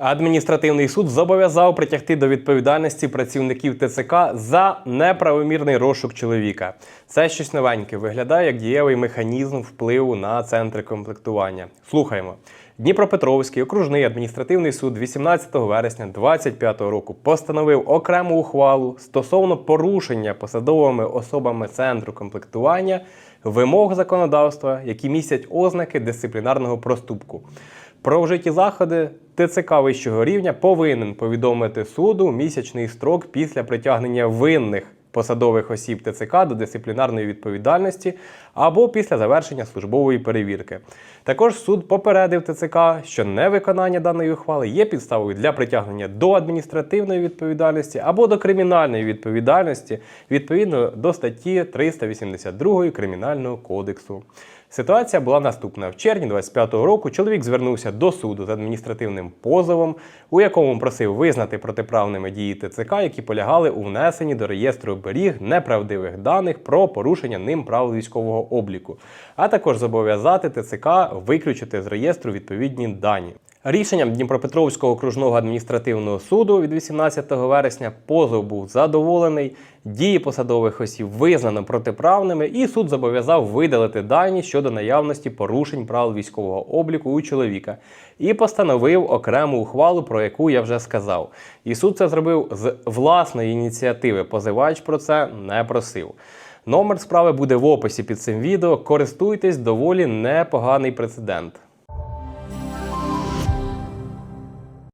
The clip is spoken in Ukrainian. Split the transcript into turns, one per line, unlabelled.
Адміністративний суд зобов'язав притягти до відповідальності працівників ТЦК за неправомірний розшук чоловіка. Це щось новеньке виглядає як дієвий механізм впливу на центри комплектування. Слухаємо. Дніпропетровський окружний адміністративний суд 18 вересня 2025 року постановив окрему ухвалу стосовно порушення посадовими особами центру комплектування вимог законодавства, які містять ознаки дисциплінарного проступку. Про вжиті заходи ТЦК вищого рівня повинен повідомити суду місячний строк після притягнення винних посадових осіб ТЦК до дисциплінарної відповідальності або після завершення службової перевірки. Також суд попередив ТЦК, що невиконання даної ухвали є підставою для притягнення до адміністративної відповідальності або до кримінальної відповідальності відповідно до статті 382 Кримінального кодексу. Ситуація була наступна. В червні 25-го року чоловік звернувся до суду з адміністративним позовом, у якому просив визнати протиправними дії ТЦК, які полягали у внесенні до реєстру беріг неправдивих даних про порушення ним правил військового обліку, а також зобов'язати ТЦК виключити з реєстру відповідні дані. Рішенням Дніпропетровського окружного адміністративного суду від 18 вересня позов був задоволений, дії посадових осіб визнано протиправними, і суд зобов'язав видалити дані щодо наявності порушень правил військового обліку у чоловіка і постановив окрему ухвалу, про яку я вже сказав. І суд це зробив з власної ініціативи. Позивач про це не просив. Номер справи буде в описі під цим відео. Користуйтесь доволі непоганий прецедент.